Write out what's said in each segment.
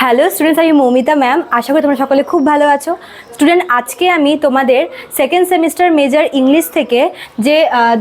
Hello students আমি Moumita ma'am আশা করি তোমরা সকলে খুব ভালো আছো। স্টুডেন্ট, আজকে আমি তোমাদের সেকেন্ড সেমিস্টার মেজর ইংলিশ থেকে যে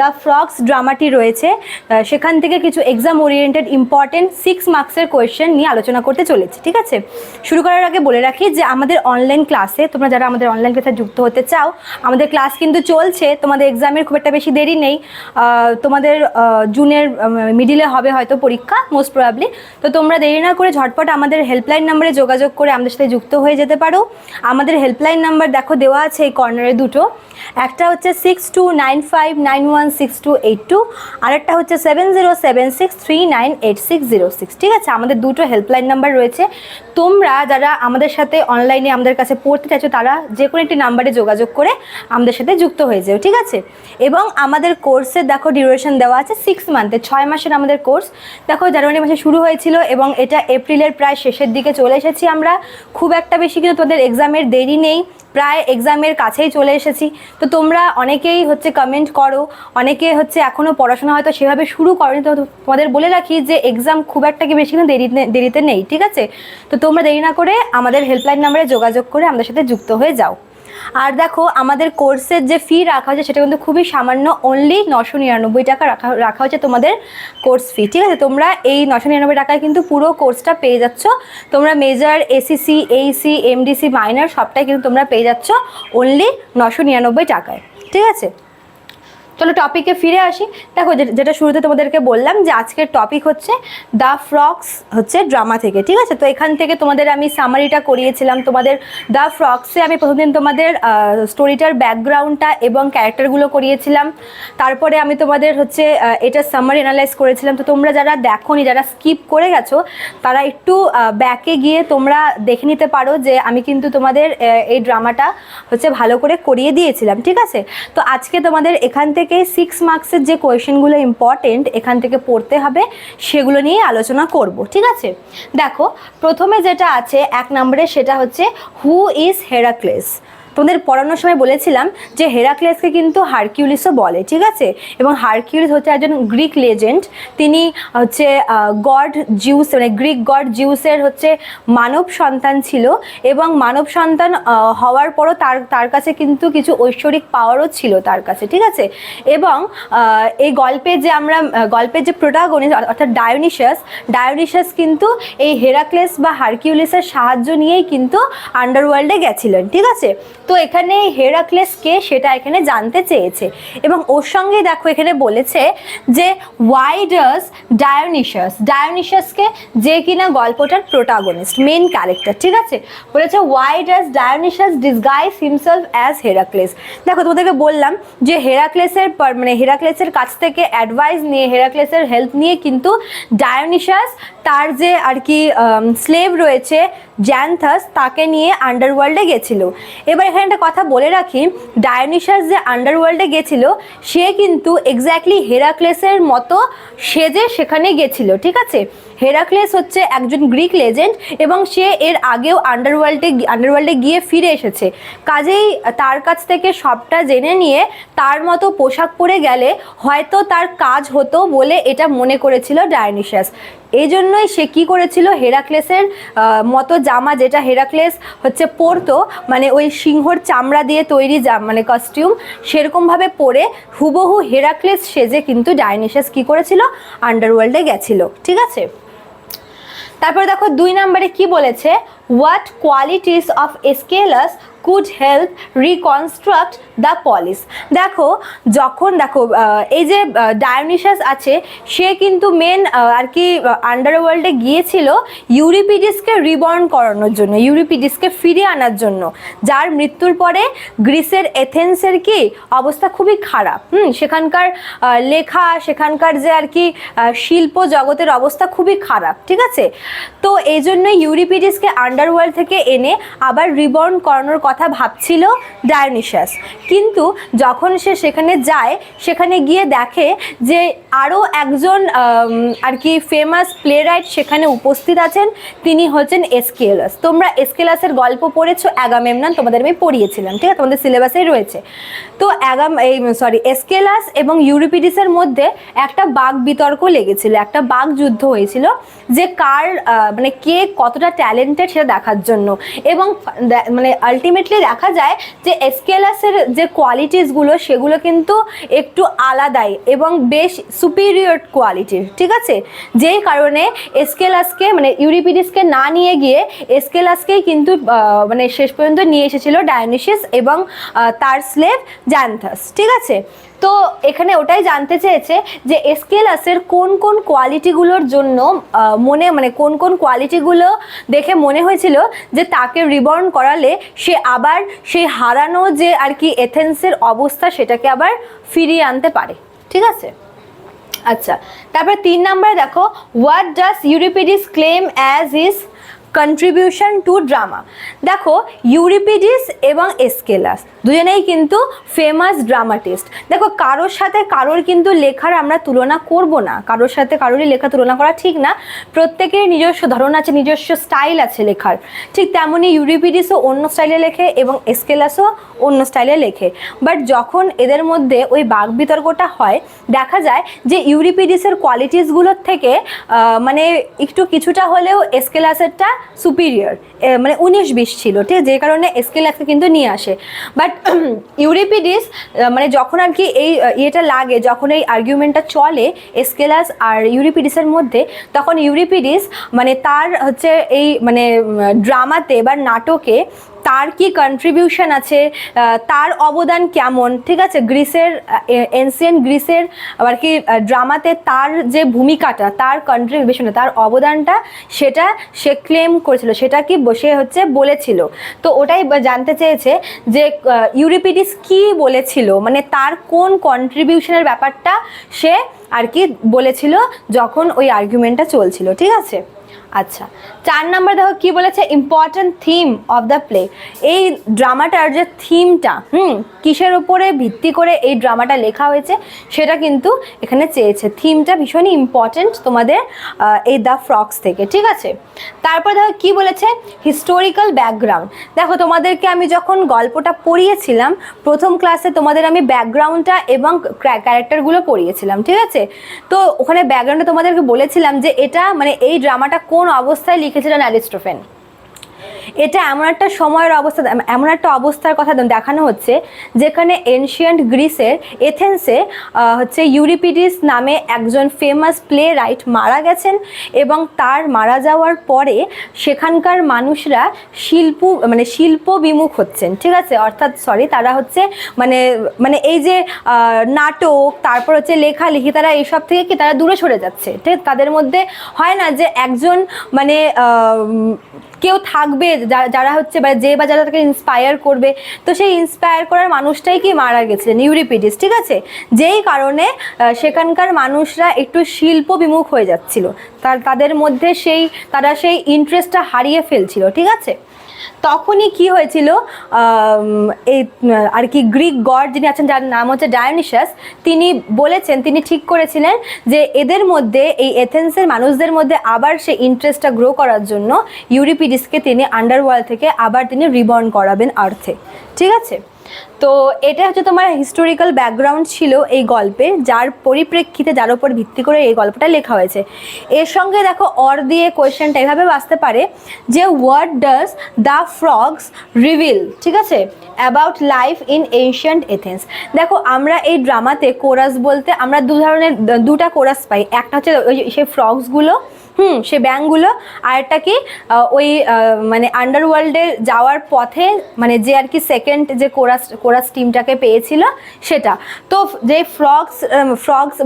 দ্য ফ্রক্স ড্রামাটি রয়েছে সেখান থেকে কিছু এক্সাম ওরিয়েন্টেড ইম্পর্টেন্ট সিক্স মার্কসের কোয়েশ্চেন নিয়ে আলোচনা করতে চলেছি, ঠিক আছে? শুরু করার আগে বলে রাখি যে, আমাদের অনলাইন ক্লাসে তোমরা যারা আমাদের অনলাইন ক্লাসে যুক্ত হতে চাও, আমাদের ক্লাস কিন্তু চলছে, তোমাদের এক্সামের খুব একটা বেশি দেরি নেই তোমাদের জুনের মিডিলে হবে হয়তো পরীক্ষা মোস্ট প্রবাবলি তো তোমরা দেরি না করে ঝটপট আমাদের হেল্পলাইন নাম্বারে যোগাযোগ করে আমাদের সাথে যুক্ত হয়ে যেতে পারো। আমাদের হেল্পলাইন নাম্বার দেখো দেওয়া আছে এই কর্নারে দুটো। একটা হচ্ছে six two nine five nine one six two eight two আরেকটা হচ্ছে seven zero seven six three nine eight six zero six ঠিক আছে? আমাদের দুটো হেল্পলাইন নাম্বার রয়েছে। তোমরা যারা আমাদের সাথে অনলাইনে আমাদের কাছে পড়তে চাইছো, তারা যে কোনো একটি নাম্বারে যোগাযোগ করে আমাদের সাথে যুক্ত হয়ে যাও, ঠিক আছে? এবং আমাদের কোর্সের দেখো ডিউরেশন দেওয়া আছে সিক্স মান্থে ছয় মাসের আমাদের কোর্স দেখো জানুয়ারি মাসে শুরু হয়েছিল এবং এটা এপ্রিলের প্রায় শেষের দিকে চলে এসেছি আমরা। খুব একটা বেশি কিন্তু তোমাদের এক্সামের দেরি নেই। প্রায় এক্সামের কাছেই চলে এসেছি। তো তোমরা অনেকেই হচ্ছে কমেন্ট করো, অনেকে হচ্ছে এখনও পড়াশোনা হয়তো সেভাবে শুরু করেনি। তো তোমাদের বলে রাখি যে এক্সাম খুব একটা কি বেশি দেরিতে দেরিতে নেই, ঠিক আছে? তো তোমরা দেরি না করে আমাদের হেল্পলাইন নাম্বারে যোগাযোগ করে আমাদের সাথে যুক্ত হয়ে যাও। আর দেখো, আমাদের কোর্সের যে ফি রাখা হয়েছে, সেটা কিন্তু খুবই সামান্য অনলি নশো নিরানব্বই টাকা রাখা রাখা হয়েছে তোমাদের কোর্স ফি ঠিক আছে? তোমরা এই নশো নিরানব্বই টাকায় কিন্তু পুরো কোর্সটা পেয়ে যাচ্ছ। তোমরা major SEC AEC MDC minor সবটাই কিন্তু তোমরা পেয়ে যাচ্ছ অনলি নশো নিরানব্বই টাকায়, ঠিক আছে? চলো টপিকে ফিরে আসি। দেখো যেটা শুরুতে তোমাদেরকে বললাম যে আজকের টপিক হচ্ছে দ্য ফ্রক্স হচ্ছে ড্রামা থেকে, ঠিক আছে? তো এখান থেকে তোমাদের আমি সামারিটা করিয়েছিলাম। তোমাদের দ্য ফ্রক্সে আমি প্রথমদিন তোমাদের স্টোরিটার ব্যাকগ্রাউন্ডটা এবং ক্যারেক্টারগুলো করিয়েছিলাম। তারপরে আমি তোমাদের হচ্ছে এটা সামারি অ্যানালাইজ করেছিলাম। তো তোমরা যারা দেখোনি, যারা স্কিপ করে গেছো, তারা একটু ব্যাকে গিয়ে তোমরা দেখে নিতে পারো যে আমি কিন্তু তোমাদের এই ড্রামাটা হচ্ছে ভালো করে করিয়ে দিয়েছিলাম, ঠিক আছে? তো আজকে তোমাদের এখান থেকে সিক্স মার্কসের যে কোয়েশনগুলো ইম্পর্টেন্ট এখান থেকে পড়তে হবে, সেগুলো নিয়ে আলোচনা করব, ঠিক আছে? দেখো, প্রথমে যেটা আছে এক নম্বরে সেটা হচ্ছে হু ইজ হেরাক্লেস তোমাদের পড়ানোর সময় বলেছিলাম যে হেরাক্লেসকে কিন্তু হারকিউলিসও বলে, ঠিক আছে? এবং হারকিউলিস হচ্ছে একজন গ্রিক লেজেন্ড। তিনি হচ্ছে গড জিউস মানে গ্রিক গড জিউসের হচ্ছে মানব সন্তান ছিল এবং মানব সন্তান হওয়ার পরও তার তার কাছে কিন্তু কিছু ঐশ্বরিক পাওয়ারও ছিল তার কাছে, ঠিক আছে? এবং এই গল্পে যে আমরা গল্পের যে প্রোটাগনিস্ট অর্থাৎ ডায়োনিশাস ডায়োনিশাস কিন্তু এই হেরাক্লেস বা হারকিউলিসের সাহায্য নিয়েই কিন্তু আন্ডারওয়ার্ল্ডে গেছিলেন, ঠিক আছে? তো এখানে হেরাক্লেস কে সেটা এখানে জানতে চেয়েছে। এবং ওর সঙ্গে দেখো এখানে বলেছে যে ওয়াই ডাস ডায়োনিশাস ডায়োনিশাসকে যে কিনা গল্পটার প্রোটাগনিস্ট মেন ক্যারেক্টার ঠিক আছে? বলেছে why does Dionysus disguise himself as Heracles দেখো, তোমাদেরকে বললাম যে, হেরাক্লেসের মানে হেরাক্লেসের কাছ থেকে অ্যাডভাইস নিয়ে, হেরাক্লেসের হেল্প নিয়ে কিন্তু ডায়োনিশাস তার যে আর কি স্লেভ রয়েছে জ্যান্থাস তাকে নিয়ে আন্ডারওয়ার্ল্ডে গেছিল। এবার এখানে একটা কথা বলে রাখি ডায়োনিশাস যে আন্ডারওয়ার্ল্ডে গেছিল, সে কিন্তু এক্স্যাক্টলি হেরাক্লেসের মতো সেজে সেখানে গেছিল, ঠিক আছে? হেরাক্লেস হচ্ছে একজন গ্রিক লেজেন্ড এবং সে এর আগেও আন্ডারওয়ার্ল্ডে আন্ডারওয়ার্ল্ডে গিয়ে ফিরে এসেছে। কাজেই তার কাছ থেকে সবটা জেনে নিয়ে তার মতো পোশাক পরে গেলে হয়তো তার কাজ হতো বলে এটা মনে করেছিল ডায়োনিশাস এই জন্যই সে কী করেছিল? হেরাক্লেসের মতো জামা যেটা হেরাক্লেস হচ্ছে পরতো মানে ওই সিংহর চামড়া দিয়ে তৈরি জাম মানে কস্টিউম সেরকমভাবে পরে হুবহু হেরাক্লেস সেজে কিন্তু ডাইনিশাস কী করেছিল? আন্ডারওয়ার্ল্ডে গেছিল। ঠিক আছে? তারপরে দেখো দুই নম্বরে কি বলেছে? What qualities of Aeschylus could help reconstruct the polis দেখো, যখন দেখো এই যে ডায়োনিশাস আছে, সে কিন্তু মেন আর কি আন্ডারওয়ার্ল্ডে গিয়েছিল ইউরিপিডিসকে রিবর্ন করানোর জন্য ইউরিপিডিসকে ফিরিয়ে আনার জন্য। যার মৃত্যুর পরে গ্রিসের এথেন্সের কি, অবস্থা খুবই খারাপ। হুম, সেখানকার লেখা, সেখানকার যে আর কি শিল্প জগতের অবস্থা খুবই খারাপ, ঠিক আছে? তো এই জন্য ইউরিপিডিসকে আন্ডার আন্ডারওয়ার্ল্ড থেকে এনে আবার রিবর্ন করানোর কথা ভাবছিল ডায়োনিশাস কিন্তু যখন সে সেখানে যায়, সেখানে গিয়ে দেখে যে আরও একজন আর কি ফেমাস প্লে রাইট সেখানে উপস্থিত আছেন, তিনি হচ্ছেন এসকেলাস তোমরা এসকেলাসের গল্প পড়েছো অ্যাগামেমনান তোমাদের আমি পড়িয়েছিলাম, ঠিক আছে? তোমাদের সিলেবাসেই রয়েছে। তো অ্যাগাম এই সরি এসকেলাস এবং ইউরিপিডিসের মধ্যে একটা বাঘ বিতর্ক লেগেছিল, একটা বাঘ যুদ্ধ হয়েছিল, যে কার মানে কে কতটা ট্যালেন্টেড সেটা দেখার জন্য। এবং মানে আলটিমেটলি দেখা যায় যে এসকেলাসের যে কোয়ালিটিসগুলো সেগুলো কিন্তু একটু আলাদাই এবং বেশ সুপিরিয়র কোয়ালিটির ঠিক আছে? যেই কারণে এসকেলাসকে মানে ইউরিপিডিসকে না নিয়ে গিয়ে এসকেলাসকেই কিন্তু মানে শেষ পর্যন্ত নিয়ে এসেছিল ডায়োনিসিস এবং তার স্লেভ জ্যান্থাস ঠিক আছে? তো এখানে ওটাই জানতে চেয়েছে যে এসকেলাসের কোন কোন কোয়ালিটিগুলোর জন্য মনে মানে কোন কোন কোয়ালিটিগুলো দেখে মনে হয়েছিল যে তাকে রিবর্ন করালে সে আবার সেই হারানো যে আর কি এথেন্সের অবস্থা সেটাকে আবার ফিরিয়ে আনতে পারে। ঠিক আছে? আচ্ছা তারপরে তিন নম্বরে দেখো what does Euripides claim as his contribution to drama দেখো ইউরিপিডিস এবং এসকেলাস দুজনেই কিন্তু ফেমাস ড্রামাটিস্ট দেখো, কারোর সাথে কারোর কিন্তু লেখার আমরা তুলনা করব না। কারোর সাথে কারোরই লেখা তুলনা করা ঠিক না। প্রত্যেকের নিজস্ব ধরন আছে, নিজস্ব স্টাইল আছে লেখার। ঠিক তেমনই ইউরিপিডিসও অন্য স্টাইলে লেখে এবং এসকেলাসও অন্য স্টাইলে লেখে। বাট যখন এদের মধ্যে ওই বাঘ বিতর্কটা হয়, দেখা যায় যে ইউরিপিডিসের কোয়ালিটিসগুলোর থেকে মানে একটু কিছুটা হলেও এসকেলাসেরটা সুপিরিয়র মানে উনিশ বিশ ছিল, ঠিক? যে কারণে এসকেলাসকে কিন্তু নিয়ে আসে। বাট ইউরিপিডিস মানে যখন আর কি এই ইয়েটা লাগে, যখন এই আর্গুমেন্টটা চলে এসকেলাস আর ইউরিপিডিসের মধ্যে, তখন ইউরিপিডিস মানে তার হচ্ছে এই মানে ড্রামাতে বা নাটকে তার কি কন্ট্রিবিউশন আছে? তার অবদান কেমন? ঠিক আছে, গ্রিসের এনসিয়েন্ট গ্রিসের, আবার কি ড্রামাতে তার যে ভূমিকাটা, তার কন্ট্রিবিউশন তার অবদানটা, সেটা সে ক্লেম করেছিল, সেটা কি বসে হচ্ছে বলেছিল। তো ওটাই জানতে চেয়েছে যে ইউরিপিডিস কি বলেছিল? মানে তার কোন কন্ট্রিবিউশনের ব্যাপারটা সে আর কি বলেছিল যখন ওই আর্গুমেন্টটা চলছিল, ঠিক আছে? আচ্ছা চার নাম্বার দেখো কি বলেছে? Important theme of the play এই ড্রামাটার যে থিমটা হুম, কিসের উপরে ভিত্তি করে এই ড্রামাটা লেখা হয়েছে, সেটা কিন্তু এখানে চেয়েছে। থিমটা ভীষণই ইম্পর্ট্যান্ট তোমাদের এই দ্য ফ্রক্স থেকে, ঠিক আছে? তারপর দেখো কি বলেছে? হিস্টোরিক্যাল ব্যাকগ্রাউন্ড দেখো, তোমাদেরকে আমি যখন গল্পটা পড়িয়েছিলাম, প্রথম ক্লাসে তোমাদের আমি ব্যাকগ্রাউন্ডটা এবং ক্যারেক্টারগুলো পড়িয়েছিলাম, ঠিক আছে? তো ওখানে ব্যাকগ্রাউন্ডে তোমাদেরকে বলেছিলাম যে এটা মানে এই ড্রামাটা কোন অবস্থায় লিখেছিলেন অ্যারিস্টোফেন? এটা এমন একটা সময়ের অবস্থা, এমন একটা অবস্থার কথা দেখানো হচ্ছে, যেখানে এনশিয়েন্ট গ্রিসের এথেন্সে হচ্ছে ইউরিপিডিস নামে একজন ফেমাস প্লে রাইট মারা গেছেন এবং তার মারা যাওয়ার পরে সেখানকার মানুষরা শিল্প মানে শিল্প বিমুখ হচ্ছেন, ঠিক আছে? অর্থাৎ সরি তারা হচ্ছে মানে মানে এই যে নাটক, তারপর হচ্ছে লেখালেখি, তারা এইসব থেকে কি তারা দূরে সরে যাচ্ছে, ঠিক? তাদের মধ্যে হয় না যে একজন মানে কেউ থাকবে যারা হচ্ছে বা যে বা যারা তাকে ইন্সপায়ার করবে, তো সেই ইন্সপায়ার করার মানুষটাই কি মারা গেছিলেন ইউরিপিডিস ঠিক আছে? যেই কারণে সেখানকার মানুষরা একটু শিল্প বিমুখ হয়ে যাচ্ছিল। তার, তাদের মধ্যে সেই, তারা সেই ইন্টারেস্টটা হারিয়ে ফেলছিল, ঠিক আছে? তখনই কি হয়েছিল? এই, আর কি গ্রিক গড যিনি আছেন, যার নাম হচ্ছে ডায়োনিশাস তিনি বলেছেন, তিনি ঠিক করেছিলেন যে এদের মধ্যে, এই এথেন্সের মানুষদের মধ্যে আবার সেই ইন্টারেস্টটা গ্রো করার জন্য ইউরিপিডিসকে তিনি আন্ডারওয়ার্ল্ড থেকে আবার তিনি রিবর্ন করাবেন আর্থে ঠিক আছে? তো এটা হচ্ছে তোমার হিস্টোরিক্যাল ব্যাকগ্রাউন্ড ছিল এই গল্পে, যার পরিপ্রেক্ষিতে যার উপর ভিত্তি করে এই গল্পটা লেখা হয়েছে। এর সঙ্গে দেখো অর দিয়ে কোয়েশ্চেনটা এভাবে আসতে পারে যে what does the Frogs reveal ঠিক আছে? About life in ancient Athens দেখো আমরা এই ড্রামাতে কোরাস বলতে আমরা দু ধরনের, দুটা কোরাস পাই। একটা হচ্ছে ওই সেই ফ্রগসগুলো হুম, সে ব্যাংকগুলো আর একটা কি ওই মানে আন্ডারওয়ার্ল্ডে যাওয়ার পথে মানে যে আর কি সেকেন্ড যে কোরাস কোরাস টিমটাকে পেয়েছিল সেটা। তো যে ফ্রগস ফ্রগস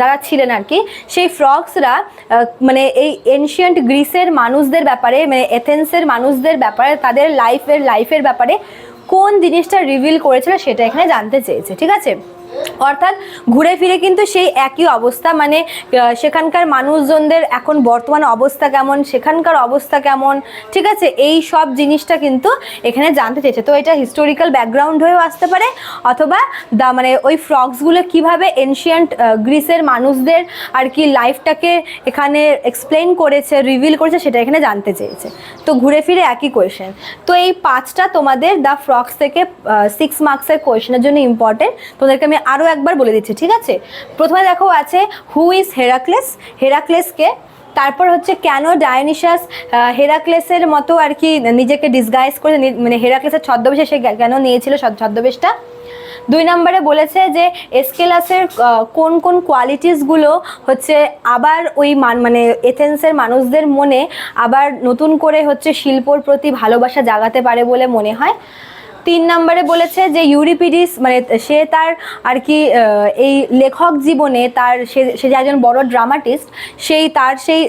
যারা ছিলেন আর কি, সেই ফ্রগসরা মানে এই এনশিয়েন্ট গ্রিসের মানুষদের ব্যাপারে মানে এথেন্সের মানুষদের ব্যাপারে, তাদের লাইফের লাইফের ব্যাপারে কোন জিনিসটা রিভিল করেছিল সেটা এখানে জানতে চেয়েছে, ঠিক আছে? অর্থাৎ ঘুরে ফিরে কিন্তু সেই একই অবস্থা মানে সেখানকার মানুষজনদের এখন বর্তমান অবস্থা কেমন, সেখানকার অবস্থা কেমন, ঠিক আছে? এই সব জিনিসটা কিন্তু এখানে জানতে চেয়েছে। তো এটা হিস্টোরিক্যাল ব্যাকগ্রাউন্ড হয়েও আসতে পারে, অথবা দা মানে ওই ফ্রগসগুলো কীভাবে এনশিয়ান্ট গ্রিসের মানুষদের আর কি লাইফটাকে এখানে এক্সপ্লেন করেছে রিভিল করেছে, সেটা এখানে জানতে চেয়েছে। তো ঘুরে ফিরে একই কোয়েশ্চেন তো এই পাঁচটা তোমাদের দ্য ফ্রক্স থেকে সিক্স মার্কসের কোয়েশ্চেনের জন্য ইম্পর্টেন্ট তোমাদেরকে আমি আরও একবার বলে দিচ্ছি, ঠিক আছে? প্রথমে দেখো আছে হু ইজ হেরাক্লেস হেরাক্লেসকে তারপর হচ্ছে কেন ডায়নিশাস হেরাক্লেসের মতো আর কি নিজেকে ডিসগাইজ করে মানে হেরাক্লেসের ছদ্মবেশে সে কেন নিয়েছিল ছদ- ছদ্মবেশটা? দুই নম্বরে বলেছে যে এসকেলাসের কোন কোন কোয়ালিটিসগুলো হচ্ছে আবার ওই মান মানে এথেন্সের মানুষদের মনে আবার নতুন করে হচ্ছে শিল্পর প্রতি ভালোবাসা জাগাতে পারে বলে মনে হয়। তিন নম্বরে বলেছে যে ইউরিপিডিস মানে সে তার আর কি এই লেখক জীবনে তার সে যে একজন বড় ড্রামাটিস্ট, সেই তার সেই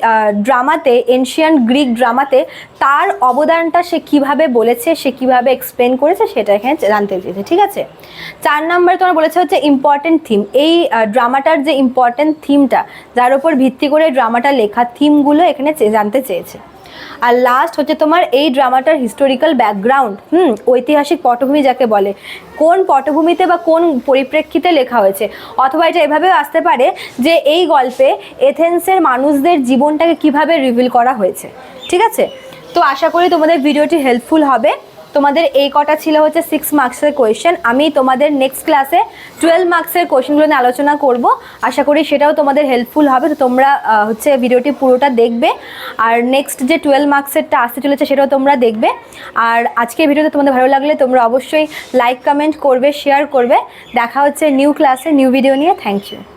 ড্রামাতে এনশিয়ান্ট গ্রিক ড্রামাতে তার অবদানটা সে কীভাবে বলেছে, সে কীভাবে এক্সপ্লেন করেছে সেটা এখানে জানতে চেয়েছে, ঠিক আছে? চার নম্বরে তোমার বলেছে হচ্ছে ইম্পর্টেন্ট থিম এই ড্রামাটার যে ইম্পর্টেন্ট থিমটা যার উপর ভিত্তি করে ড্রামাটা লেখা থিমগুলো এখানে জানতে চেয়েছে। আর লাস্ট হচ্ছে তোমার এই ড্রামাটার হিস্টোরিক্যাল ব্যাকগ্রাউন্ড হুম, ঐতিহাসিক পটভূমি যাকে বলে। কোন পটভূমিতে বা কোন পরিপ্রেক্ষিতে লেখা হয়েছে? অথবা এটা এভাবেও আসতে পারে যে এই গল্পে এথেন্সের মানুষদের জীবনটাকে কীভাবে রিভিল করা হয়েছে। ঠিক আছে? তো আশা করি তোমাদের ভিডিওটি হেল্পফুল হবে। তোমাদের এই কটা ছিল হচ্ছে সিক্স মার্কসের কোয়েশ্চেন আমি তোমাদের নেক্সট ক্লাসে টুয়েলভ মার্কসের কোয়েশ্চেনগুলো নিয়ে আলোচনা করব। আশা করি সেটাও তোমাদের হেল্পফুল হবে। তো তোমরা হচ্ছে ভিডিওটি পুরোটা দেখবে। আর নেক্সট যে টুয়েলভ মার্কসেরটা আসতে চলেছে সেটাও তোমরা দেখবে। আর আজকের ভিডিওতে তোমাদের ভালো লাগলে তোমরা অবশ্যই লাইক কমেন্ট করবে শেয়ার করবে। দেখা হচ্ছে নিউ ক্লাসে নিউ ভিডিও নিয়ে। Thank you